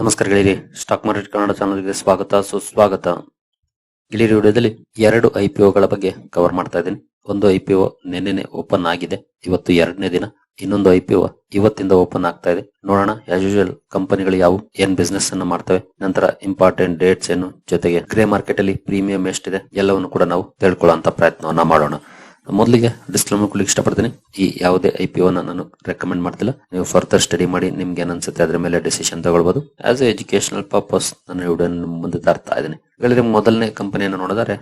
ನಮಸ್ಕಾರ ಗೆಳೆಯರಿ stock market Kannada ಚಾನಲ್ಗೆ ಸ್ವಾಗತ, ಸುಸ್ವಾಗತ. ಇಲ್ಲಿ ವಿಡಿಯೋದಲ್ಲಿ ಎರಡು ಐ ಪಿ ಒಗಳ ಬಗ್ಗೆ ಕವರ್ ಮಾಡ್ತಾ ಇದ್ದೀನಿ. ಒಂದು ಐ ಪಿ ಒ ನಿನ್ನೆನೆ ಓಪನ್ ಆಗಿದೆ. ಇವತ್ತು ಎರಡನೇ ದಿನ. ಇನ್ನೊಂದು ಐ ಪಿ ಒ ಇವತ್ತಿಂದ ಓಪನ್ ಆಗ್ತಾ ಇದೆ. ನೋಡೋಣ ಆಸ್ ಯೂಶುವಲ್ ಕಂಪನಿಗಳು ಯಾವ ಏನ್ ಬಿಸ್ನೆಸ್ ಅನ್ನು ಮಾಡ್ತವೆ, ನಂತರ ಇಂಪಾರ್ಟೆಂಟ್ ಡೇಟ್ಸ್ ಏನು, ಜೊತೆಗೆ ಗ್ರೇ ಮಾರ್ಕೆಟ್ ಅಲ್ಲಿ ಪ್ರೀಮಿಯಂ ಎಷ್ಟಿದೆ, ಎಲ್ಲವನ್ನು ಕೂಡ ನಾವು ತಿಳ್ಕೊಳ್ಳುವಂತ ಪ್ರಯತ್ನವನ್ನ ಮಾಡೋಣ. ಮೊದಲಿಗೆ ಡಿಸ್ಕ್ಲೇಮರ್ ಕೊಡ್ಲಿಕ್ಕೆ ಇಷ್ಟಪಡ್ತೀನಿ. ಈ ಯಾವುದೇ ಐ ಪಿ ನಾನು ರೆಕಮೆಂಡ್ ಮಾಡ್ತಿಲ್ಲ. ನೀವು ಫರ್ದರ್ ಸ್ಟಡಿ ಮಾಡಿ ನಿಮ್ಗೆ ಏನ್ ಅನ್ಸುತ್ತೆ ಅದ್ರ ಮೇಲೆ ಡಿಸಿಷನ್ ತಗೊಳ್ಬಹುದು ಆಸ್ ಎ ಎಜುಕೇಶನಲ್ ಪರ್ಪಸ್ ನಾನು ವಿಡಿಯೋ ಮುಂದೆ ತರ್ತಾ ಇದ್ದೀನಿ. ಹೇಳಿದ್ರೆ ಮೊದಲನೇ ಕಂಪನಿಯನ್ನು ನೋಡಿದರೆ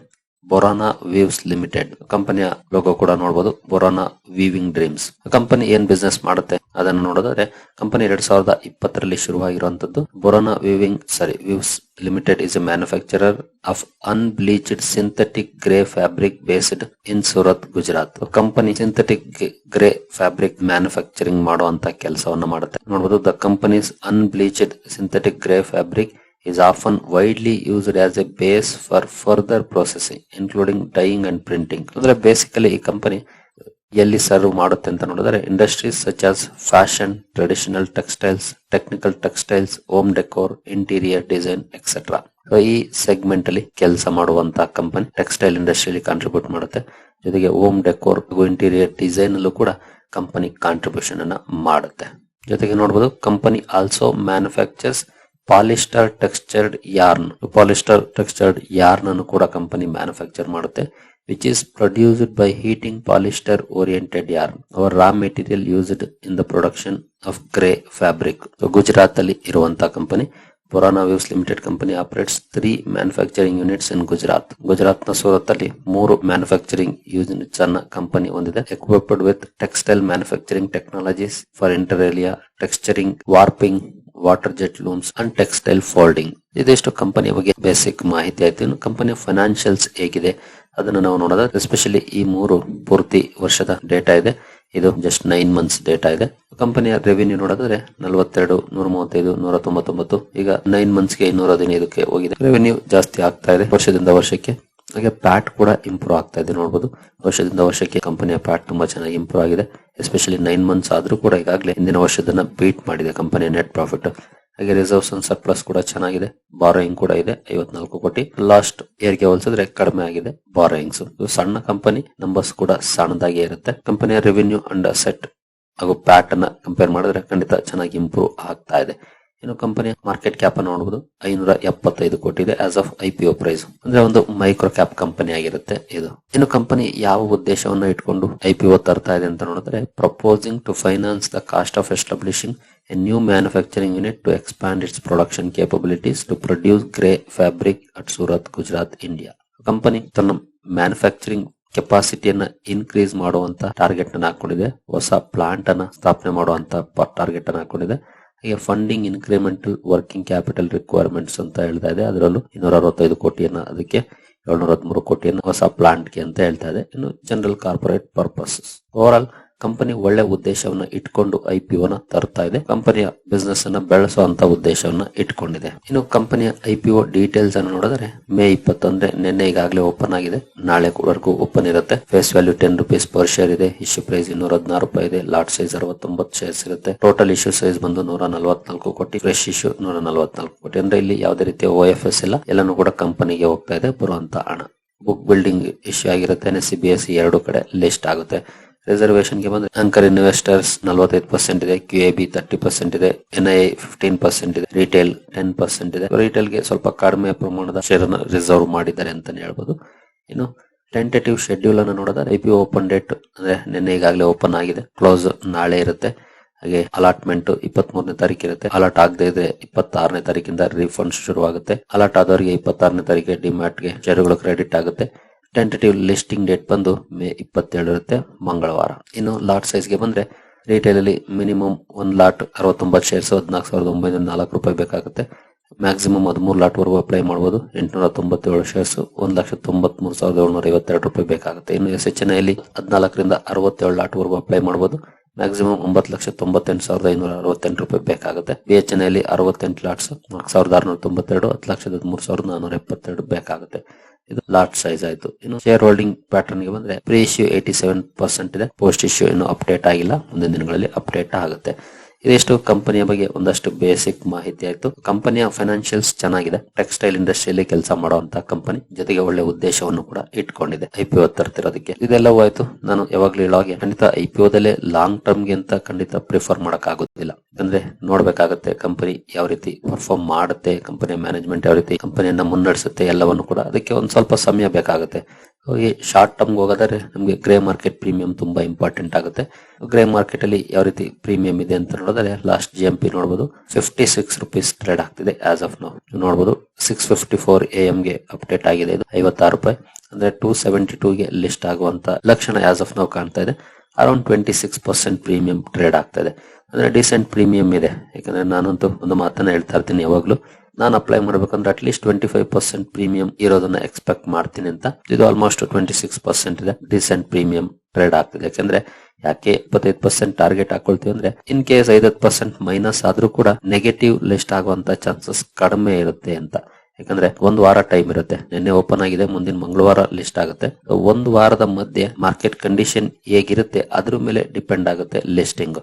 ಬೊರಾನಾ ವೀವ್ಸ್ ಲಿಮಿಟೆಡ್ ಕಂಪನಿಯ ಲೋಗೋ ಕೂಡ ನೋಡಬಹುದು ಬೊರಾನಾ ವೀವಿಂಗ್ ಡ್ರೀಮ್ಸ್ ಕಂಪನಿ ಏನ್ ಬಿಸ್ನೆಸ್ ಮಾಡುತ್ತೆ ಅದನ್ನು ನೋಡೋದಾದ್ರೆ ಕಂಪನಿ ಎರಡ್ ಸಾವಿರದ ಇಪ್ಪತ್ತರಲ್ಲಿ ಶುರುವಾಗಿರುವಂತದ್ದು Borana weaving sorry weaves limited is a manufacturer of unbleached synthetic grey fabric based in Surat Gujarat company synthetic grey fabric manufacturing ಮಾಡುವಂತ ಕೆಲಸವನ್ನು ಮಾಡುತ್ತೆ. ನೋಡಬಹುದು the companies unbleached synthetic grey fabric is often widely used as a base for further processing, including dyeing and printing. ಅಂದ್ರೆ basically ಈ company ಎಲ್ಲಿ serve ಮಾಡುತ್ತೆ ಅಂತ ನೋಡಿದ್ರೆ industries such as fashion traditional textiles technical textiles home decor interior design etcetera ಈ segment ಅಲ್ಲಿ ಕೆಲಸ ಮಾಡುವಂತ ಕಂಪನಿ ಟೆಕ್ಸ್ಟೈಲ್ ಇಂಡಸ್ಟ್ರಿಯಲ್ಲಿ ಕಾಂಟ್ರಿಬ್ಯೂಟ್ ಮಾಡುತ್ತೆ. ಜೊತೆಗೆ ಹೋಮ್ ಡೆಕೋರ್ ಇಂಟೀರಿಯರ್ ಡಿಸೈನ್ ಅಲ್ಲೂ ಕೂಡ ಕಂಪನಿ ಕಾಂಟ್ರಿಬ್ಯೂಷನ್ ಅನ್ನ ಮಾಡುತ್ತೆ. ಜೊತೆಗೆ ನೋಡಬಹುದು company also manufactures polyester textured yarn. Polyester textured yarn ಅನ್ನು ಕೂಡ ಕಂಪನಿ ಮ್ಯಾನುಫ್ಯಾಕ್ಚರ್ ಮಾಡುತ್ತೆ. Which is produced by heating polyester oriented yarn our raw material used in the production of grey fabric Gujarat ಅಲ್ಲಿ ಇರುವಂತಹ company Borana weaves limited company operates three manufacturing units in Gujarat ಗುಜರಾತ್ನ ಸೂರತ್ ಅಲ್ಲಿ ಮೂರು manufacturing units ಅನ್ನ company ಹೊಂದಿದೆ. Equipped with textile manufacturing technologies for inter alia texturing warping water jet looms and textile folding ಇದಿಷ್ಟು ಕಂಪನಿಯ ಬಗ್ಗೆ ಬೇಸಿಕ್ ಮಾಹಿತಿ ಆಯ್ತು. ಇನ್ನು ಕಂಪನಿಯ ಫೈನಾನ್ಷಿಯಲ್ಸ್ ಹೇಗಿದೆ, ಅದನ್ನ ನಾವು ನೋಡೋದಾದ್ರೆ ಎಸ್ಪೆಷಲಿ ಈ ಮೂರು ಪೂರ್ತಿ ವರ್ಷದ ಡೇಟಾ ಇದೆ. ಇದು ಜಸ್ಟ್ ನೈನ್ ಮಂತ್ಸ್ ಡೇಟಾ ಇದೆ. ಕಂಪನಿಯ ರೆವಿನ್ಯೂ ನೋಡಿದ್ರೆ ನಲವತ್ತೆರಡು ನೂರ ಮೂವತ್ತೈದು ನೂರ ತೊಂಬತ್ತೊಂಬತ್ತು ಈಗ ನೈನ್ ಮಂತ್ಸ್ಗೆ ಇನ್ನೂರ ಹದಿನೈದಕ್ಕೆ ಹೋಗಿದೆ. ರೆವಿನ್ಯೂ ಜಾಸ್ತಿ ಆಗ್ತಾ ಇದೆ. ವರ್ಷದಿಂದ ವರ್ಷಕ್ಕೆ ಹಾಗೆ ಪ್ಯಾಟ್ ಕೂಡ ಇಂಪ್ರೂವ್ ಆಗ್ತಾ ಇದೆ ನೋಡಬಹುದು ವರ್ಷದಿಂದ ವರ್ಷಕ್ಕೆ ಕಂಪನಿಯ ಪ್ಯಾಟ್ ತುಂಬಾ ಚೆನ್ನಾಗಿ ಇಂಪ್ರೂವ್ ಆಗಿದೆ. ಎಸ್ಪೆಷಲಿ ನೈನ್ ಮಂತ್ಸ್ ಆದ್ರೂ ಕೂಡ ಈಗಾಗಲೇ ಹಿಂದಿನ ವರ್ಷದನ್ನ ಬೀಟ್ ಮಾಡಿದೆ ಕಂಪನಿಯ ನೆಟ್ ಪ್ರಾಫಿಟ್ ಹಾಗೆ ರಿಸರ್ವ್ಸ್ ಅಂಡ್ ಸರ್ಪ್ಲಸ್ ಕೂಡ ಚೆನ್ನಾಗಿದೆ. ಬಾರೋಯಿಂಗ್ ಕೂಡ ಇದೆ, ಐವತ್ನಾಲ್ಕು ಕೋಟಿ. ಲಾಸ್ಟ್ ಇಯರ್ಗೆ ಹೋಲಿಸಿದ್ರೆ ಕಡಿಮೆ ಆಗಿದೆ ಬಾರೋಯಿಂಗ್ಸ್ ಸಣ್ಣ ಕಂಪನಿ ನಂಬರ್ಸ್ ಕೂಡ ಸಣ್ಣದಾಗಿ ಇರುತ್ತೆ. ಕಂಪನಿಯ ರೆವಿನ್ಯೂ ಅಂಡ್ ಸೆಟ್ ಹಾಗೂ ಪ್ಯಾಟ್ ಅನ್ನ ಕಂಪೇರ್ ಮಾಡಿದ್ರೆ ಖಂಡಿತ ಚೆನ್ನಾಗಿ ಇಂಪ್ರೂವ್ ಆಗ್ತಾ ಇದೆ. ಇನ್ನು ಕಂಪನಿಯ ಮಾರ್ಕೆಟ್ ಕ್ಯಾಪ್ ಅನ್ನು ನೋಡಬಹುದು ಐನೂರ ಎಪ್ಪತ್ತೈದು ಕೋಟಿ ಇದೆ ಆಸ್ ಆಫ್ ಐ ಪ್ರೈಸ್ ಅಂದ್ರೆ ಒಂದು ಮೈಕ್ರೋ ಕ್ಯಾಪ್ ಕಂಪನಿ ಆಗಿರುತ್ತೆ ಇದು. ಇನ್ನು ಕಂಪನಿ ಯಾವ ಉದ್ದೇಶವನ್ನು ಇಟ್ಕೊಂಡು ಐ ತರ್ತಾ ಇದೆ ಅಂತ ನೋಡಿದ್ರೆ proposing to finance the cost of establishing a new manufacturing unit to expand its production capabilities to produce grey fabric at Surat Gujarat India company ತನ್ನ ಮ್ಯಾನುಫ್ಯಾಕ್ಚರಿಂಗ್ ಕೆಪಾಸಿಟಿಯನ್ನ ಇನ್ಕ್ರೀಸ್ ಮಾಡುವಂತ ಟಾರ್ಗೆಟ್ ಅನ್ನ ಹಾಕೊಂಡಿದೆ. ಹೊಸ ಪ್ಲಾಂಟ್ ಅನ್ನ ಸ್ಥಾಪನೆ ಮಾಡುವಂತ ಟಾರ್ಗೆಟ್ ಅನ್ನ ಹಾಕೊಂಡಿದೆ. ಹಾಗೆ funding incremental working capital requirements ಅಂತ ಹೇಳ್ತಾ ಇದೆ. ಅದರಲ್ಲೂ ಇನ್ನೂರ ಅರವತ್ತೈದು ಕೋಟಿಯನ್ನ ಅದಕ್ಕೆ ಏಳ್ನೂರ ಹದಿಮೂರು ಕೋಟಿಯನ್ನು ಹೊಸ ಪ್ಲಾಂಟ್ಗೆ ಅಂತ ಹೇಳ್ತಾ ಇದೆ. ಇನ್ನು general corporate purposes overall company ಒಳ್ಳೆ ಉದ್ದೇಶವನ್ನ ಇಟ್ಕೊಂಡು ಐ ಪಿ ನ ತರ್ತಾ ಇದೆ. ಕಂಪನಿಯ ಬಿಸ್ನೆಸ್ ಅನ್ನ ಬೆಳೆಸುವಂತ ಉದ್ದೇಶವನ್ನ ಇಟ್ಕೊಂಡಿದೆ. ಇನ್ನು ಕಂಪನಿಯ ಐ ಪಿ ಒ ಡೀಟೇಲ್ಸ್ ಅನ್ನು ನೋಡಿದ್ರೆ ಮೇ ಇಪ್ಪತ್ತೊಂದ್ರೆ ನಿನ್ನೆ ಈಗಾಗಲೇ ಓಪನ್ ಆಗಿದೆ. ನಾಳೆ ವರ್ಗೂ ಓಪನ್ ಇರುತ್ತೆ. Face value ten rupees per share ಇದೆ. ಇಶ್ಯೂ ಪ್ರೈಸ್ ಇನ್ನೂರ ಹದಿನಾರು ರೂಪಾಯಿ ಇದೆ. ಲಾಟ್ ಸೈಜ್ ಅರವತ್ತೊಂಬತ್ತು ಶೇರ್ಸ್ ಇರುತ್ತೆ. ಟೋಟಲ್ ಇಶ್ಯೂ ಸೈಜ್ ಬಂದು ನೂರ ನಲವತ್ನಾಲ್ಕು ಕೋಟಿ. ಫ್ರೆಶ್ ಇಶ್ಯೂ ನೂರ ನಲವತ್ನಾಲ್ಕು ಕೋಟಿ. ಅಂದ್ರೆ ಇಲ್ಲಿ ಯಾವುದೇ ರೀತಿಯ ಓ ಎಫ್ ಎಸ್ ಇಲ್ಲ. ಎಲ್ಲಾನು ಕೂಡ ಕಂಪನಿಗೆ ಹೋಗ್ತಾ ಇದೆ. ಬರುವಂತ ಹಣ. ಬುಕ್ ಬಿಲ್ಡಿಂಗ್ ಇಶ್ಯೂ ಆಗಿರುತ್ತೆ. ಸಿ ಬಿ ಎಸ್ ಎರಡು ಕಡೆ ಲಿಸ್ಟ್ ಆಗುತ್ತೆ. ರಿಸರ್ವೇಶನ್ಗೆ ಬಂದ್ರೆ ಅಂಕರ್ ಇನ್ವೆಸ್ಟರ್ಸ್ ನಲವತ್ತೈದು ಪರ್ಸೆಂಟ್ ಇದೆ Q A B thirty percent ಇದೆ ಎನ್ ಐ ಫಿಫ್ಟೀನ್ ಪರ್ಸೆಂಟ್ ಇದೆ ರಿಟೇಲ್ ಟೆನ್ ಪರ್ಸೆಂಟ್ ಇದೆ. ರಿಟೇಲ್ಗೆ ಸ್ವಲ್ಪ ಕಡಿಮೆ ಪ್ರಮಾಣದ ಶೇರ್ ಅನ್ನು ರಿಸರ್ವ್ ಮಾಡಿದ್ದಾರೆ ಅಂತಾನೆ ಹೇಳ್ಬೋದು. ಇನ್ನು ಟೆಂಟೇಟಿವ್ ಶೆಡ್ಯೂಲ್ ಅನ್ನು ನೋಡಿದ್ರೆ ಐ ಪಿ ಓಪನ್ ಡೇಟ್ ಅಂದ್ರೆ ನಿನ್ನೆ ಈಗಾಗಲೇ ಓಪನ್ ಆಗಿದೆ. ಕ್ಲೋಸ್ ನಾಳೆ ಇರುತ್ತೆ. ಹಾಗೆ ಅಲಾಟ್ಮೆಂಟ್ ಇಪ್ಪತ್ತ್ ಮೂರನೇ ತಾರೀಕು ಇರುತ್ತೆ. ಅಲಾಟ್ ಆಗದೆ ಇದ್ರೆ ಇಪ್ಪತ್ತಾರನೇ ತಾರೀಕಿಂದ ರೀಫಂಡ್ ಶುರುವಾಗುತ್ತೆ. ಅಲಾಟ್ ಆದವರಿಗೆ ಇಪ್ಪತ್ತಾರನೇ ತಾರೀಕಿಗೆ ಡಿಮ್ಯಾಟ್ಗೆ ಶೇರುಗಳು ಕ್ರೆಡಿಟ್ ಆಗುತ್ತೆ. ಟೆಂಟೇಟಿವ್ ಲಿಸ್ಟಿಂಗ್ ಡೇಟ್ ಬಂದು ಮೇ ಇಪ್ಪತ್ತೇಳು ಇರುತ್ತೆ, ಮಂಗಳವಾರ. ಇನ್ನು ಲಾಟ್ ಸೈಜ್ಗೆ ಬಂದರೆ ರಿಟೇಲ್ ಅಲ್ಲಿ ಮಿನಿಮಮ್ ಒಂದು ಲಾಟ್ ಅರವತ್ತೊಂಬತ್ತು ಶೇರ್ಸ್ ಹದಿನಾಲ್ಕು ಸಾವಿರದ ಒಂಬೈನೂರ ನಾಲ್ಕು ರೂಪಾಯಿ ಬೇಕಾಗುತ್ತೆ. ಮ್ಯಾಕ್ಸಿಮಮ್ ಹದಿಮೂರು ಲಾಟ್ವರೆಗೂ ಅಪ್ಲೈ ಮಾಡ್ಬೋದು. ಎಂಟುನೂರ ತೊಂಬತ್ತೇಳು ಶೇರ್ಸ್ ಒಂದು ಲಕ್ಷ ತೊಂಬತ್ಮೂರು ಸಾವಿರದ ಏಳ್ನೂರ ಐವತ್ತೆರಡು ರೂಪಾಯಿ ಬೇಕಾಗುತ್ತೆ. ಇನ್ನು ಎಸ್ ಎಚ್ ಎನ್ ಐಲಿ ಹದಿನಾಲ್ಕರಿಂದ ಅರವತ್ತೇಳು ಲಾಟ್ವರೆಗೂ ಅಪ್ಲೈ ಮಾಡ್ಬೋದು. ಮ್ಯಾಕ್ಸಿಮಮ್ ಒಂಬತ್ತು ಲಕ್ಷ ತೊಂಬತ್ತೆಂಟು ಸಾವಿರದ ಐನೂರ ಅರವತ್ತೆಂಟು ರೂಪಾಯಿ ಬೇಕಾಗುತ್ತೆ. ಬಿ ಎಚ್ ಎನ್ ಐಲಿ ಅರವತ್ತೆಂಟು ಲಾಟ್ಸ್ ನಾಲ್ಕು ಸಾವಿರದ ಆರುನೂರ ತೊಂಬತ್ತೆರಡು, ಹತ್ತು ಲಕ್ಷದ ಹದಿಮೂರು ಸಾವಿರದ ನಾನ್ನೂರ ಎಪ್ಪತ್ತೆರಡು ಬೇಕಾಗುತ್ತೆ. ಇದು ಲಾರ್ಜ್ ಸೈಜ್ ಆಯ್ತು. ಇನ್ನು ಶೇರ್ ಹೋಲ್ಡಿಂಗ್ ಪ್ಯಾಟರ್ನ್ಗೆ ಬಂದ್ರೆ pre issue eighty seven percent ಇದೆ. ಪೋಸ್ಟ್ ಇಶ್ಯೂ ಇನ್ನು ಅಪ್ಡೇಟ್ ಆಗಿಲ್ಲ. ಮುಂದಿನ ದಿನಗಳಲ್ಲಿ ಅಪ್ಡೇಟ್ ಆಗುತ್ತೆ. ಇದಿಷ್ಟು ಕಂಪನಿಯ ಬಗ್ಗೆ ಒಂದಷ್ಟು ಬೇಸಿಕ್ ಮಾಹಿತಿ ಆಯ್ತು. ಕಂಪನಿಯ ಫೈನಾನ್ಷಿಯಲ್ಸ್ ಚೆನ್ನಾಗಿದೆ. ಟೆಕ್ಸ್ಟೈಲ್ ಇಂಡಸ್ಟ್ರಿಯಲ್ಲಿ ಕೆಲಸ ಮಾಡುವಂತಹ ಕಂಪನಿ ಜೊತೆಗೆ ಒಳ್ಳೆ ಉದ್ದೇಶವನ್ನು ಕೂಡ ಇಟ್ಕೊಂಡಿದೆ. ಐಪಿಒ ತರ್ತಿರೋದಕ್ಕೆ. ಇದೆಲ್ಲವೂ ಆಯ್ತು. ನಾನು ಯಾವಾಗ್ಲೂ ಹೇಳೋ ಹಾಗೆ ಖಂಡಿತ ಐ ಪಿ ಒದಲ್ಲೇ ಲಾಂಗ್ ಟರ್ಮ್ ಅಂತ ಖಂಡಿತ ಪ್ರಿಫರ್ ಮಾಡಕ್ ಆಗುದಿಲ್ಲ ಅಂದ್ರೆ ನೋಡ್ಬೇಕಾಗತ್ತೆ, ಕಂಪನಿ ಯಾವ ರೀತಿ ಪರ್ಫಾರ್ಮ್ ಮಾಡುತ್ತೆ, ಕಂಪನಿಯ ಮ್ಯಾನೇಜ್ಮೆಂಟ್ ಯಾವ ರೀತಿ, ಕಂಪನಿಯನ್ನ ಮುನ್ನಡೆಸುತ್ತೆ, ಎಲ್ಲವನ್ನು ಕೂಡ ಅದಕ್ಕೆ ಒಂದ್ ಸ್ವಲ್ಪ ಸಮಯ ಬೇಕಾಗುತ್ತೆ. ಈ ಶಾರ್ಟ್ ಟರ್ಮ್ ಹೋಗೋದಾದ್ರೆ ನಮಗೆ ಗ್ರೇ ಮಾರ್ಕೆಟ್ ಪ್ರೀಮಿಯಂ ತುಂಬಾ ಇಂಪಾರ್ಟೆಂಟ್ ಆಗುತ್ತೆ. ಗ್ರೇ ಮಾರ್ಕೆಟ್ ಅಲ್ಲಿ ಯಾವ ರೀತಿ ಪ್ರೀಮಿಯಂ ಇದೆ ಅಂತ ನೋಡಿದ್ರೆ ಲಾಸ್ಟ್ ಜಿ ಎಂ ಪಿ ನೋಡಬಹುದು ಫಿಫ್ಟಿ ಸಿಕ್ಸ್ ರುಪೀಸ್ ಟ್ರೇಡ್ ಆಗ್ತಿದೆ ಆಸ್ ಆಫ್ ನಾವು ನೋಡಬಹುದು six fifty four A M ಗೆ ಅಪ್ಡೇಟ್ ಆಗಿದೆ ಇದು, ಐವತ್ತಾರು ರೂಪಾಯಿ. ಅಂದ್ರೆ ಟೂ ಸೆವೆಂಟಿ ಟೂ ಗೆ ಲಿಸ್ಟ್ ಆಗುವಂತ ಲಕ್ಷಣ ಆಸ್ ಆಫ್ ನಾವು ಕಾಣ್ತಾ ಇದೆ. Around twenty six percent premium trade ಆಗ್ತಾ ಇದೆ. ಅಂದ್ರೆ ಡಿಸೆಂಟ್ ಪ್ರೀಮಿಯಂ ಇದೆ. ಯಾಕಂದ್ರೆ ನಾನಂತೂ ಒಂದು ಮಾತನ್ನ ಹೇಳ್ತಾ ಇರ್ತೀನಿ ಯಾವಾಗ್ಲೂ. ನಾನು ಅಪ್ಲೈ ಮಾಡ್ಬೇಕಂದ್ರೆ at least twenty five percent premium ಇರೋದನ್ನ ಎಕ್ಸ್ಪೆಕ್ಟ್ ಮಾಡ್ತೀನಿ ಅಂತ. ಇದು ಆಲ್ಮೋಸ್ಟ್ ಟ್ವೆಂಟಿ ಸಿಕ್ಸ್ ಪರ್ಸೆಂಟ್ ಇದೆ. ರೀಸೆಂಟ್ ಪ್ರೀಮಿಯಂ ಟ್ರೇಡ್ ಆಗ್ತದೆ. ಯಾಕಂದ್ರೆ ಯಾಕೆ ಇಪ್ಪತ್ತೈದು ಪರ್ಸೆಂಟ್ ಟಾರ್ಗೆಟ್ ಹಾಕೊಳ್ತೀವಿ ಅಂದ್ರೆ ಇನ್ ಕೇಸ್ ಐದತ್ ಪರ್ಸೆಂಟ್ ಮೈನಸ್ ಆದ್ರೂ ಕೂಡ ನೆಗೆಟಿವ್ ಲಿಸ್ಟ್ ಆಗುವಂತ ಚಾನ್ಸಸ್ ಕಡಿಮೆ ಇರುತ್ತೆ ಅಂತ. ಯಾಕಂದ್ರೆ ಒಂದು ವಾರ ಟೈಮ್ ಇರುತ್ತೆ. ನಿನ್ನೆ ಓಪನ್ ಆಗಿದೆ, ಮುಂದಿನ ಮಂಗಳವಾರ ಲಿಸ್ಟ್ ಆಗುತ್ತೆ. ಒಂದು ವಾರದ ಮಧ್ಯೆ ಮಾರ್ಕೆಟ್ ಕಂಡೀಷನ್ ಹೇಗಿರುತ್ತೆ, ಅದ್ರ ಮೇಲೆ ಡಿಪೆಂಡ್ ಆಗುತ್ತೆ ಲಿಸ್ಟಿಂಗ್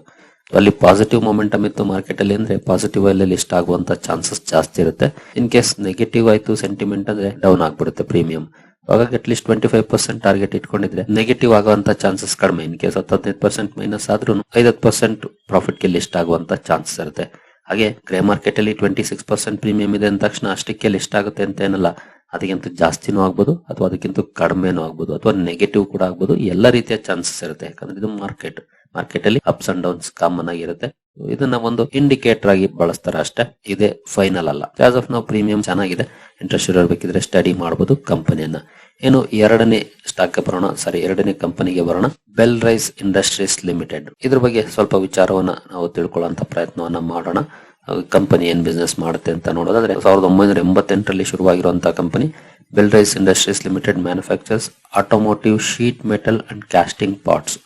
ಅಲ್ಲಿ ಪಾಸಿಟಿವ್ ಮೊಮೆಂಟಮ್ ಇತ್ತು ಮಾರ್ಕೆಟ್ ಅಲ್ಲಿ ಅಂದ್ರೆ ಪಾಸಿಟಿವ್ ಅಲ್ಲಿ ಲಿಸ್ಟ್ ಆಗುವಂತ ಚಾನ್ಸಸ್ ಜಾಸ್ತಿ ಇರುತ್ತೆ. ಇನ್ ಕೇಸ್ ನೆಗೆಟಿವ್ ಆಯ್ತು ಸೆಂಟಿಮೆಂಟ್ ಅಂದ್ರೆ ಡೌನ್ ಆಗ್ಬಿಡುತ್ತೆ ಪ್ರೀಮಿಯಂ ಹಾಗಾಗಿ at least twenty five percent target ಇಟ್ಕೊಂಡಿದ್ರೆ negative ಆಗುವಂತ ಚಾನ್ಸಸ್ ಕಡಿಮೆ. ಇನ್ ಕೇಸ್ ಹತ್ತೈದು ಪರ್ಸೆಂಟ್ ಮೈನಸ್ ಆದ್ರೂ ಐದತ್ತು ಪರ್ಸೆಂಟ್ ಪ್ರಾಫಿಟ್ಗೆ ಲಿಸ್ಟ್ ಆಗುವಂತ ಚಾನ್ಸಸ್ ಇರುತ್ತೆ. ಹಾಗೆ ಗ್ರೇ ಮಾರ್ಕೆಟ್ ಅಲ್ಲಿ ಟ್ವೆಂಟಿ ಸಿಕ್ಸ್ ಪರ್ಸೆಂಟ್ ಪ್ರೀಮಿಯಂ ಇದೆ ಅಂದ ತಕ್ಷಣ ಅಷ್ಟಕ್ಕೆ ಲಿಸ್ಟ್ ಆಗುತ್ತೆ ಅಂತ ಏನಲ್ಲ. ಅದಕ್ಕಿಂತ ಜಾಸ್ತಿನೂ ಆಗ್ಬೋದು, ಅಥವಾ ಅದಕ್ಕಿಂತ ಕಡಿಮೆನೂ ಆಗ್ಬೋದು, ಅಥವಾ ನೆಗೆಟಿವ್ ಕೂಡ ಆಗ್ಬೋದು. ಎಲ್ಲ ರೀತಿಯ ಚಾನ್ಸಸ್ ಇರುತ್ತೆ. ಯಾಕಂದ್ರೆ ಇದು ಮಾರ್ಕೆಟ್ ಮಾರ್ಕೆಟ್ ಅಲ್ಲಿ ಅಪ್ಸ್ ಅಂಡ್ ಡೌನ್ಸ್ ಕಾಮನ್ ಆಗಿರುತ್ತೆ. ಇದನ್ನ ಒಂದು ಇಂಡಿಕೇಟರ್ ಆಗಿ ಬಳಸ್ತಾರೆ ಅಷ್ಟೇ. ಇದೇ ಫೈನಲ್ ಅಲ್ಲ. ಆಸ್ ಆಫ್ ನಾವು ಪ್ರೀಮಿಯಂ ಚೆನ್ನಾಗಿದೆ. ಇಂಟ್ರೆಸ್ಟ್ ಇರಬೇಕಿದ್ರೆ ಬೇಕಿದ್ರೆ ಸ್ಟಡಿ ಮಾಡಬಹುದು ಕಂಪನಿಯನ್ನ ಏನು ಎರಡನೇ ಸ್ಟಾಕ್ ಬರೋಣ. ಸಾರಿ ಎರಡನೇ ಕಂಪನಿಗೆ ಬರೋಣ. ಬೆಲ್ ರೈಸ್ ಇಂಡಸ್ಟ್ರೀಸ್ ಲಿಮಿಟೆಡ್ ಇದ್ರ ಬಗ್ಗೆ ಸ್ವಲ್ಪ ವಿಚಾರವನ್ನ ನಾವು ತಿಳ್ಕೊಳ್ಳುವಂತ ಪ್ರಯತ್ನವನ್ನ ಮಾಡೋಣ. ಕಂಪನಿ ಏನ್ ಬಿಸ್ನೆಸ್ ಮಾಡುತ್ತೆ ಅಂತ ನೋಡೋದಾದ್ರೆ, ಸಾವಿರದ ಒಂಬೈನೂರ ಎಂಬತ್ತೆಂಟರಲ್ಲಿ ಶುರುವಾಗಿರುವಂತಹ company Belrise industries limited manufactures automotive sheet metal and casting parts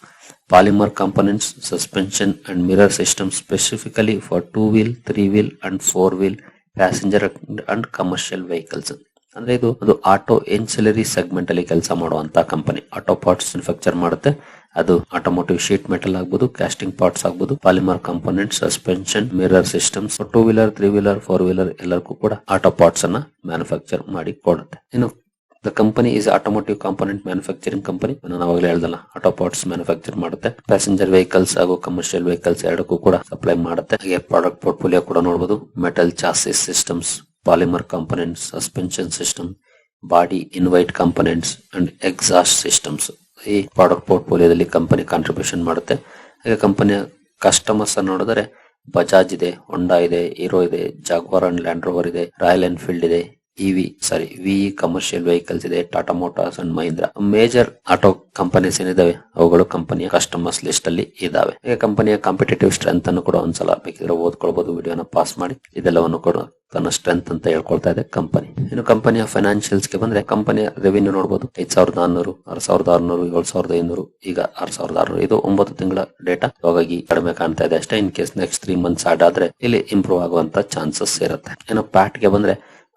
polymer components, suspension and mirror systems specifically for two wheel, three wheel and four wheel passenger and commercial vehicles. ಅಂದ್ರೆ ಇದು ಅದು auto ಎನ್ಸಿಲರಿ segment ಅಲ್ಲಿ ಕೆಲಸ ಮಾಡುವಂತ company auto parts manufacture ಮಾಡುತ್ತೆ. ಅದು automotive sheet metal ಆಗ್ಬೋದು casting parts ಆಗ್ಬೋದು polymer component suspension mirror systems two wheeler three wheeler four wheeler ಎಲ್ಲರಿಗೂ ಕೂಡ ಆಟೋ ಪಾರ್ಟ್ಸ್ ಅನ್ನ ಮ್ಯಾನುಫ್ಯಾಕ್ಚರ್ ಮಾಡಿ ಕೊಡುತ್ತೆ. ಇನ್ನು the company is automotive component manufacturing company ಅವಾಗಲೇ ಹೇಳ್ದಲ್ಲ ಆಟೋ ಪಾರ್ಟ್ಸ್ ಮ್ಯಾನುಫ್ಯಾಕ್ಚರ್ ಮಾಡುತ್ತೆ. ಪ್ಯಾಸೆಂಜರ್ ವೆಹಿಕಲ್ಸ್ ಹಾಗೂ ಕಮರ್ಷಿಯಲ್ ವೆಹಿಕಲ್ಸ್ ಎರಡಕ್ಕೂ ಕೂಡ ಸಪ್ಲೈ ಮಾಡುತ್ತೆ. ಹಾಗೆ ಪ್ರಾಡಕ್ಟ್ ಪೋರ್ಟ್ಫೋಲಿಯೋ ಕೂಡ ನೋಡಬಹುದು metal chassis systems polymer components suspension system body in white components and exhaust systems ಈ ಪ್ರಾಡಕ್ಟ್ ಪೋರ್ಟ್ಫೋಲಿಯೋದಲ್ಲಿ ಕಂಪನಿ ಕಾಂಟ್ರಿಬ್ಯೂಷನ್ ಮಾಡುತ್ತೆ. ಹಾಗೆ ಕಂಪನಿಯ ಕಸ್ಟಮರ್ಸ್ ನೋಡಿದರೆ ಬಜಾಜ್ ಇದೆ ಹೊಂಡಾ ಇದೆ ಹೀರೋ ಇದೆ ಜಾಗ್ವಾರ್ ಅಂಡ್ ಲ್ಯಾಂಡ್ ರೋವರ್ ಇದೆ ರಾಯಲ್ ಎನ್ಫೀಲ್ಡ್ ಇದೆ EV sorry V commercial vehicles ಇದೆ Tata Motors and Mahindra major auto companies ಏನಿದಾವೆ? ಅವುಗಳು ಕಂಪನಿಯ ಕಸ್ಟಮರ್ಸ್ ಲಿಸ್ಟ್ ಅಲ್ಲಿ ಇದಾವೆ. ಕಂಪನಿಯ ಕಾಂಪಿಟೇಟಿವ್ ಸ್ಟ್ರೆಂತ್ ಅನ್ನು ಕೂಡ ಒಂದ್ಸಲ ಬೇಕಿದ್ರೆ ಓದ್ಕೊಳ್ಬಹುದು ವಿಡಿಯೋನ ಪಾಸ್ ಮಾಡಿ. ಇದೆಲ್ಲವನ್ನು ಕೂಡ ತನ್ನ ಸ್ಟ್ರೆಂತ್ ಅಂತ ಹೇಳ್ಕೊಳ್ತಾ ಇದೆ ಕಂಪನಿ ಇನ್ನು ಕಂಪನಿಯ ಫೈನಾನ್ಷಿಯಲ್ಸ್ಗೆ ಬಂದ್ರೆ ಕಂಪನಿಯ ರೆವಿನ್ಯೂ ನೋಡಬಹುದು ಐದ್ ಸಾವಿರದ ನಾನ್ನೂರು ಆರ್ ಸಾವಿರದ ಆರ್ನೂರು, ಏಳು ಸಾವಿರದ ಐನೂರು, ಈಗ ಆರು ಸಾವಿರದ ಆರ್ನೂರು. ಇದು ಒಂಬತ್ತು ತಿಂಗಳ ಡೇಟಾ ಹಾಗಾಗಿ ಕಡಿಮೆ ಕಾಣ್ತಾ ಇದೆ ಅಷ್ಟೇ. In case next three months add ಆದ್ರೆ ಇಲ್ಲಿ ಇಂಪ್ರೂವ್ ಆಗುವಂತ ಚಾನ್ಸಸ್ ಇರುತ್ತೆ. ಇನ್ನು ಪ್ಯಾಟ್ಗೆ ಬಂದ್ರೆ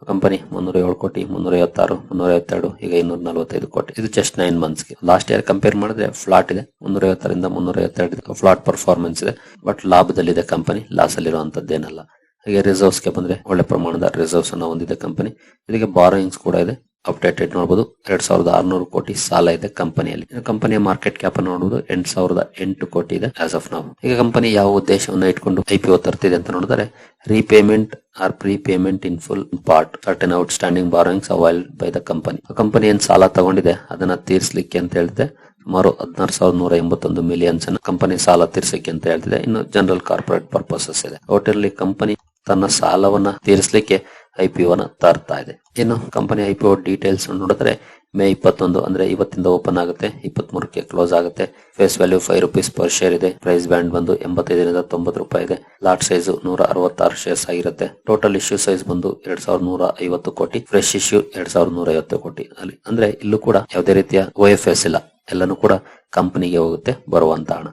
ಕಂಪನಿ ಮುನ್ನೂರ ಏಳು ಕೋಟಿ ಮುನ್ನೂರ ಐವತ್ತಾರು ಮುನ್ನೂರ ಐವತ್ತೆರಡು ಈಗ ಇನ್ನೂರ ನಲವತ್ತೈದು ಕೋಟಿ. ಇದು ಜಸ್ಟ್ ನೈನ್ ಮಂತ್ಸ್ಗೆ. ಲಾಸ್ಟ್ ಇಯರ್ ಕಂಪೇರ್ ಮಾಡಿದ್ರೆ ಫ್ಲಾಟ್ ಇದೆ ಮುನ್ನೂರ ಐವತ್ತರಿಂದ ಮುನ್ನೂರ ಐವತ್ತೆರಡು ಫ್ಲಾಟ್ ಪರ್ಫಾರ್ಮೆನ್ಸ್ ಇದೆ. ಬಟ್ ಲಾಭದಲ್ಲಿದೆ ಕಂಪನಿ ಲಾಸ್ ಅಲ್ಲಿರುವಂತದ್ದೇನಲ್ಲ ಹಾಗೆ ರಿಸರ್ವ್ಸ್ಗೆ ಬಂದ್ರೆ ಒಳ್ಳೆ ಪ್ರಮಾಣದ ರಿಸರ್ವ್ಸ್ ಅನ್ನ ಹೊಂದಿದೆ ಕಂಪನಿ ಇದಕ್ಕೆ ಬಾರೋಯಿಂಗ್ಸ್ ಕೂಡ ಇದೆ. ಅಪ್ಡೇಟೆಡ್ ನೋಡಬಹುದು ಎರಡ್ ಸಾವಿರದ ಆರ್ನೂರು ಕೋಟಿ ಸಾಲ ಇದೆ ಕಂಪನಿಯಲ್ಲಿ. ಕಂಪನಿಯ ಮಾರ್ಕೆಟ್ ಕ್ಯಾಪ್ ನೋಡಬಹುದು ಎಂಟು ಸಾವಿರದ ಎಂಟು ಕೋಟಿ ಇದೆ ಆಸ್ ಆಫ್ ನಾವು ಈಗ ಕಂಪನಿ ಯಾವ ಉದ್ದೇಶವನ್ನು ಇಟ್ಕೊಂಡು ಐಪಿಒ ತರ್ತಿದೆ ಅಂತ ನೋಡಿದ್ರೆ repayment or prepayment in full part certain outstanding borrowings avail by the company company ಏನ್ ಸಾಲ ತಗೊಂಡಿದೆ. ಅದನ್ನ ತೀರಿಸಲಿಕ್ಕೆ ಅಂತ ಹೇಳಿದೆ ಸುಮಾರು ಹದಿನಾರು ಸಾವಿರದ ನೂರ ಎಂಬತ್ತೊಂದು ಮಿಲಿಯನ್ಸ್ ಕಂಪನಿ ಸಾಲ ತೀರ್ಸಕ್ಕೆ ಅಂತ ಹೇಳ್ತಿದೆ. ಇನ್ನು ಜನರಲ್ ಕಾರ್ಪೊರೇಟ್ ಪರ್ಪಸಸ್ ಇದೆ. ಒಟ್ಟಿನಲ್ಲಿ ಕಂಪನಿ ತನ್ನ ಸಾಲವನ್ನ ತೀರಿಸಲಿಕ್ಕೆ ಐಪಿಒ ನ ತರ್ತಾ ಇದೆ. ಇನ್ನು ಕಂಪನಿ ಐಪಿಒ ಡೀಟೇಲ್ಸ್ ನೋಡಿದ್ರೆ ಮೇ ಇಪ್ಪತ್ತೊಂದು ಅಂದ್ರೆ ಇವತ್ತಿಂದ ಓಪನ್ ಆಗುತ್ತೆ. ಇಪ್ಪತ್ತ್ ಮೂರಕ್ಕೆ ಕ್ಲೋಸ್ ಆಗುತ್ತೆ. Face value five rupees per share ಇದೆ. ಪ್ರೈಸ್ ಬ್ಯಾಂಡ್ ಬಂದು ಎಂಬತ್ತೈದರಿಂದ ತೊಂಬತ್ತು ರೂಪಾಯಿ ಇದೆ. ಲಾಟ್ ಸೈಜ್ ನೂರ ಅರವತ್ತಾರು ಶೇರ್ಸ್ ಆಗಿರುತ್ತೆ. ಟೋಟಲ್ ಇಶ್ಯೂ ಸೈಜ್ ಬಂದು ಎರಡ್ ಸಾವಿರದ ನೂರ ಐವತ್ತು ಕೋಟಿ. ಫ್ರೆಶ್ ಇಶ್ಯೂ ಎರಡ್ ಸಾವಿರದ ನೂರ ಐವತ್ತು ಕೋಟಿ ಅಲ್ಲಿ. ಅಂದ್ರೆ ಇಲ್ಲೂ ಕೂಡ ಯಾವುದೇ ರೀತಿಯ ಓ ಎಫ್ ಎಸ್ ಇಲ್ಲ. ಎಲ್ಲನೂ ಕೂಡ ಕಂಪನಿಗೆ ಹೋಗುತ್ತೆ. ಬರುವಂತ ಹಣ.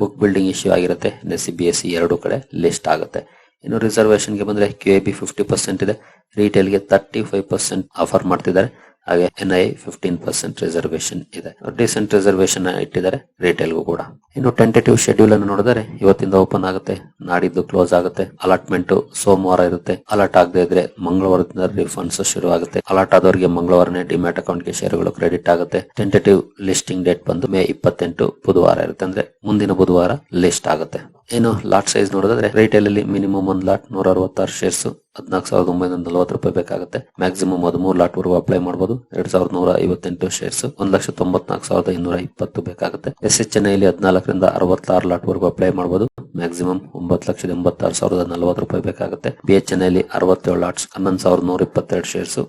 ಬುಕ್ ಬಿಲ್ಡಿಂಗ್ ಇಶ್ಯೂ ಆಗಿರುತ್ತೆ. S C B S C ಎರಡು ಕಡೆ ಲಿಸ್ಟ್ ಆಗುತ್ತೆ. ಇನ್ನು ರಿಸರ್ವೇಶನ್ಗೆ ಬಂದ್ರೆ Q A B fifty percent ಇದೆ. ರಿಟೇಲ್ಗೆ ತರ್ಟಿ ಫೈವ್ ಪರ್ಸೆಂಟ್ ಆಫರ್ ಮಾಡ್ತಿದ್ದಾರೆ. ಹಾಗೆ N I fifteen percent reservation ಇದೆ. ಡಿಸೆಂಟ್ ರಿಸರ್ವೇಶನ್ ಇಟ್ಟಿದ್ದಾರೆ ರಿಟೇಲ್ಗೂ ಕೂಡ. ಇನ್ನು ಟೆಂಟೇಟಿವ್ ಶೆಡ್ಯೂಲ್ ಅನ್ನು ನೋಡಿದರೆ, ಇವತ್ತಿಂದ ಓಪನ್ ಆಗುತ್ತೆ, ನಾಡಿದ್ದು ಕ್ಲೋಸ್ ಆಗುತ್ತೆ ಅಲಾಟ್ಮೆಂಟ್ ಸೋಮವಾರ ಇರುತ್ತೆ. ಅಲಾಟ್ ಆಗದೆ ಇದ್ರೆ ಮಂಗಳವಾರದಿಂದ ರಿಫಂಡ್ಸ್ ಶುರು ಆಗುತ್ತೆ ಅಲಾಟ್ ಆದವರಿಗೆ ಮಂಗಳವಾರನೇ ಡಿಮ್ಯಾಟ್ ಅಕೌಂಟ್ಗೆ ಶೇರುಗಳು ಕ್ರೆಡಿಟ್ ಆಗುತ್ತೆ. ಟೆಂಟೇಟಿವ್ ಲಿಸ್ಟಿಂಗ್ ಡೇಟ್ ಬಂದು ಮೇ ಇಪ್ಪತ್ತೆಂಟು ಬುಧವಾರ ಇರುತ್ತೆ. ಅಂದ್ರೆ ಮುಂದಿನ ಬುಧವಾರ ಲಿಸ್ಟ್ ಆಗುತ್ತೆ. ಏನು ಲಾಟ್ ಸೈಜ್ ನೋಡಿದ್ರೆ ರಿಟೇಲ್ ಅಲ್ಲಿ ಮಿನಿಮಮ್ ಒಂದ್ ಲಾಟ್ ನೂರ ಅರವತ್ತಾರು ಶೇರ್ಸ್ ಹದಿನಾಲ್ಕು ಸಾವಿರದ ಒಂಬೈನೂರ ನಲವತ್ತು ರೂಪಾಯಿ ಬೇಕಾಗುತ್ತೆ. ಮ್ಯಾಕ್ಸಿಮಮ್ ಹದಿಮೂರು ಲಾಟ್ ವರೆಗೂ ಅಪ್ಲೈ ಮಾಡಬಹುದು ಎರಡ್ ಸಾವಿರದ ನೂರ ಐವತ್ತೆಂಟು ಶೇರ್ಸ್ ಒಂದ್ ಲಕ್ಷ ತೊಂಬತ್ನಾಲ್ಕು ಸಾವಿರದ ಇನ್ನೂರ ಇಪ್ಪತ್ತು ಬೇಕಾಗುತ್ತೆ. ಎಸ್ ಎಚ್ ಎನ್ ಐಲಿ ಹದಿನಾಲ್ಕರಿಂದ ಅರವತ್ತಾರು ಲಾಟ್ ವರೆಗೂ ಅಪ್ಲೈ ಮಾಡಬಹುದು ಮ್ಯಾಕ್ಸಿಮಮ್ ಒಂಬತ್ತು ಲಕ್ಷದ ಎಂಬತ್ತಾರು ಸಾವಿರದ ನಲವತ್ತು ರೂಪಾಯಿ ಬೇಕಾಗುತ್ತೆ. ಬಿ ಎಚ್ ಎನ್ ಐಲಿ ಅರವತ್ತೇಳು ಲಾಟ್ಸ್, ಹನ್ನೊಂದು ಸಾವಿರದ ನೂರ ಇಪ್ಪತ್ತೆರಡು ಶೇರ್ಸ್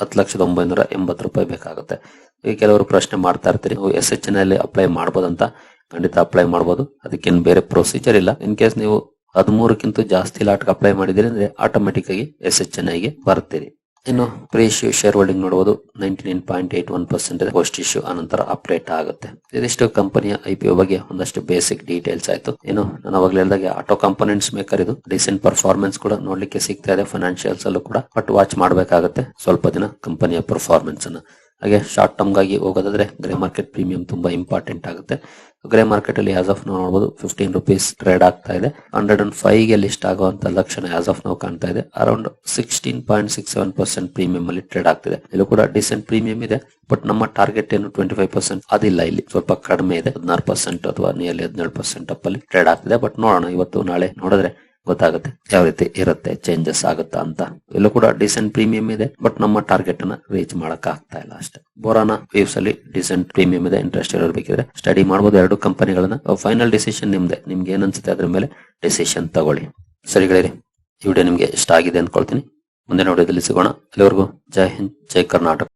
ಹತ್ತು ಲಕ್ಷದ ಒಂಬೈನೂರ ಎಂಬತ್ತು ರೂಪಾಯಿ ಬೇಕಾಗುತ್ತೆ. ಈಗ ಕೆಲವರು ಪ್ರಶ್ನೆ ಮಾಡ್ತಾ ಇರ್ತೀರಿ, ನೀವು ಎಸ್ ಎಚ್ ಎನ್ ಐಲಿ ಅಪ್ಲೈ ಮಾಡಬಹುದಂತ ಖಂಡಿತ ಅಪ್ಲೈ ಮಾಡಬಹುದು ಅದಕ್ಕೇನು ಬೇರೆ ಪ್ರೊಸೀಜರ್ ಇಲ್ಲ. ಇನ್ ಕೇಸ್ ನೀವು ಹದಿಮೂರಕ್ಕಿಂತ ಜಾಸ್ತಿ ಲಾಟ್ಗೆ ಅಪ್ಲೈ ಮಾಡಿದಿರಿ ಅಂದ್ರೆ ಆಟೋಮೆಟಿಕ್ ಆಗಿ ಎಸ್ ಎಚ್ ಎನ್ ಐಗೆ ಬರ್ತೀರಿ ಇನ್ನು ಇಶ್ಯೂ ಶೇರ್ ಹೋಲ್ಡಿಂಗ್ ನೋಡಬಹುದು ninety nine point eight one percent post issue ಅನಂತರ ಅಪ್ಡೇಟ್ ಆಗುತ್ತೆ ಇದಿಷ್ಟು ಕಂಪನಿಯ ಐಪಿಒ ಬಗ್ಗೆ ಒಂದಷ್ಟು ಬೇಸಿಕ್ ಡೀಟೇಲ್ಸ್ ಆಯ್ತು. ಇನ್ನು ನಾನು ಅವಾಗಲೇ ಹೇಳಿದಾಗ ಆಟೋ ಕಂಪೋನೆಂಟ್ಸ್ ಮೇಕರ್ ಇದು. ರೀಸೆಂಟ್ ಪರ್ಫಾರ್ಮೆನ್ಸ್ ಕೂಡ ನೋಡ್ಲಿಕ್ಕೆ ಸಿಗ್ತಾ ಇದೆ ಫೈನಾನ್ಷಿಯಲ್ಸ್ ಅಲ್ಲೂ ಕೂಡ. ಬಟ್ ವಾಚ್ ಮಾಡಬೇಕಾಗುತ್ತೆ. ಸ್ವಲ್ಪ ದಿನ ಕಂಪನಿಯ ಪರ್ಫಾರ್ಮೆನ್ಸ್ ಅನ್ನ ಹಾಗೆ ಶಾರ್ಟ್ ಟರ್ಮ್ಗಾಗಿ ಹೋಗೋದಾದ್ರೆ ಗ್ರೇ ಮಾರ್ಕೆಟ್ ಪ್ರೀಮಿಯಂ ತುಂಬಾ ಇಂಪಾರ್ಟೆಂಟ್ ಆಗುತ್ತೆ. ಗ್ರೇ ಮಾರ್ಕೆಟ್ ಅಲ್ಲಿ ಆಸ್ ಆಫ್ ನಾವು ನೋಡಬಹುದು ಫಿಫ್ಟೀನ್ ರುಪೀಸ್ ಟ್ರೇಡ್ ಆಗ್ತಾ ಇದೆ. ಹಂಡ್ರೆಡ್ ಅಂಡ್ ಫೈವ್ಗೆ ಲಿಸ್ಟ್ ಆಗುವಂತ ಲಕ್ಷಣ ಆಸ್ ಆಫ್ ನಾವು ಕಾಣ್ತಾ ಇದೆ. Around sixteen point six seven percent premium ಅಲ್ಲಿ ಟ್ರೇಡ್ ಆಗ್ತಿದೆ. ಇಲ್ಲಿ ಕೂಡ ಡಿಸೆಂಟ್ ಪ್ರೀಮಿಯಂ ಇದೆ ಬಟ್ ನಮ್ಮ ಟಾರ್ಗೆಟ್ ಏನು ಟ್ವೆಂಟಿ ಫೈವ್ ಪರ್ಸೆಂಟ್ ಅದಿಲ್ಲ ಇಲ್ಲಿ. ಸ್ವಲ್ಪ ಕಡಿಮೆ ಇದೆ, ಹದಿನಾರು ಪರ್ಸೆಂಟ್ ಅಥವಾ ನಿಯರ್ಲಿ ಹದಿನೇಳು ಪರ್ಸೆಂಟ್ ಅಪ್ ಅಲ್ಲಿ ಟ್ರೇಡ್ ಆಗ್ತಿದೆ. ಬಟ್ ನೋಡೋಣ, ಇವತ್ತು ನಾಳೆ ನೋಡಿದ್ರೆ ಗೊತ್ತಾಗುತ್ತೆ ಯಾವ ರೀತಿ ಇರುತ್ತೆ ಚೇಂಜಸ್ ಆಗುತ್ತಾ ಅಂತ. ಇಲ್ಲೂ ಕೂಡ ಡಿಸೆಂಟ್ ಪ್ರೀಮಿಯಂ ಇದೆ ಬಟ್ ನಮ್ಮ ಟಾರ್ಗೆಟ್ ಅನ್ನ ರೀಚ್ ಮಾಡಕ್ ಆಗ್ತಾ ಇಲ್ಲ ಅಷ್ಟೇ. ಬೋರಾನ ವೇವ್ಸ್ ಅಲ್ಲಿ ಡಿಸೆಂಟ್ ಪ್ರೀಮಿಯಂ ಇದೆ ಇಂಟ್ರೆಸ್ಟ್ ಇರಬೇಕಿದ್ರೆ ಬೇಕಿದ್ರೆ ಸ್ಟಡಿ ಮಾಡಬಹುದು ಎರಡು ಕಂಪನಿಗಳನ್ನ. ಫೈನಲ್ ಡಿಸಿಷನ್ ನಿಮ್ದೆ. ನಿಮ್ಗೆ ಏನ್ ಅನ್ಸುತ್ತೆ ಅದ್ರ ಮೇಲೆ ಡಿಸಿಷನ್ ತಗೊಳ್ಳಿ. ಸರಿಗಳಿರಿ ಈ ವಿಡಿಯೋ ನಿಮ್ಗೆ ಇಷ್ಟ ಆಗಿದೆ ಅನ್ಕೊಳ್ತೀನಿ. ಮುಂದೆ ವಿಡಿಯೋದಲ್ಲಿ ಸಿಗೋಣ. ಅಲ್ಲಿವರೆಗೂ ಜೈ ಹಿಂದ್, ಜೈ ಕರ್ನಾಟಕ.